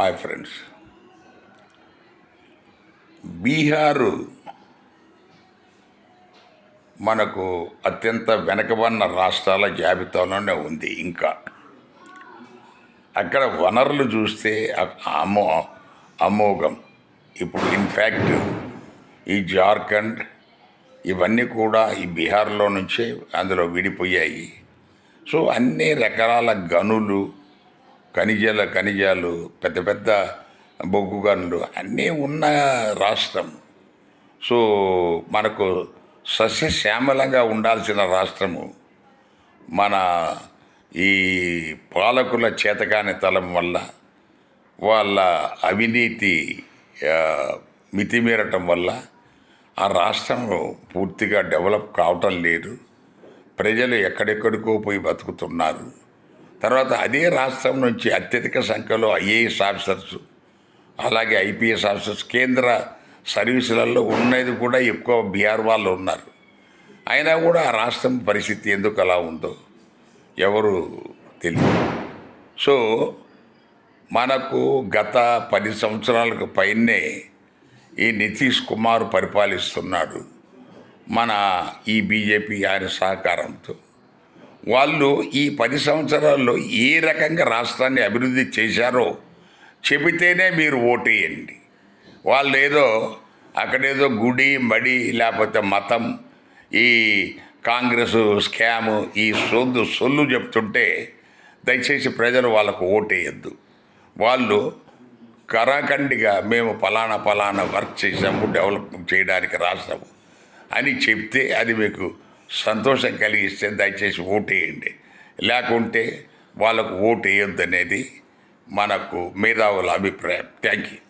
Hi friends Bihar మనకు అత్యంత వెనకబడిన రాష్ట్రాల జాబితాలోనే ఉంది ఇంకా. అక్కడ వనరులు చూస్తే అమో అమోఘం. ఇప్పుడు ఇన్ఫ్యాక్ట్ ఈ జార్ఖండ్ ఇవన్నీ కూడా ఈ బీహార్లో నుంచే అందులో విడిపోయాయి. సో అన్ని రకాల గనులు ఖనిజాల ఖనిజాలు పెద్ద పెద్ద బొగ్గు గనులు అన్నీ ఉన్న రాష్ట్రం. సో మనకు సస్యశ్యామలంగా ఉండాల్సిన రాష్ట్రము మన ఈ పాలకుల చేతకాని తలం వల్ల వాళ్ళ అవినీతి మితిమీరటం వల్ల ఆ రాష్ట్రం పూర్తిగా డెవలప్ కావటం లేదు. ప్రజలు ఎక్కడెక్కడికో పోయి బతుకుతున్నారు. తర్వాత అదే రాష్ట్రం నుంచి అత్యధిక సంఖ్యలో ఐఏఎస్ ఆఫీసర్స్ అలాగే ఐపీఎస్ ఆఫీసర్స్ కేంద్ర సర్వీసులలో ఉన్నది కూడా ఎక్కువ బీఆర్ వాళ్ళు ఉన్నారు. అయినా కూడా ఆ రాష్ట్రం పరిస్థితి ఎందుకు అలా ఉందో ఎవరు తెలియదు సో మనకు గత పది సంవత్సరాలకు పైనే ఈ నితీష్ కుమార్ పరిపాలిస్తున్నాడు మన ఈ బీజేపీ ఆయన సహకారంతో. వాళ్ళు ఈ పది సంవత్సరాల్లో ఏ రకంగా రాష్ట్రాన్ని అభివృద్ధి చేశారో చెబితేనే మీరు ఓటేయండి వాళ్ళు ఏదో అక్కడేదో గుడి మడి లేకపోతే మతం ఈ కాంగ్రెస్ స్కాము ఈ సొద్దు సొల్లు చెప్తుంటే దయచేసి ప్రజలు వాళ్ళకు ఓటేయద్దు వాళ్ళు కరాఖండిగా మేము ఫలానా ఫలానా వర్క్ చేసాము డెవలప్ చేయడానికి రాసాము అని చెప్తే అది మీకు సంతోషం కలిగిస్తే దయచేసి ఓటేయండి లేకుంటే వాళ్ళకు ఓటు వేయొద్దనేది మనకు మేధావుల అభిప్రాయం. Thank you.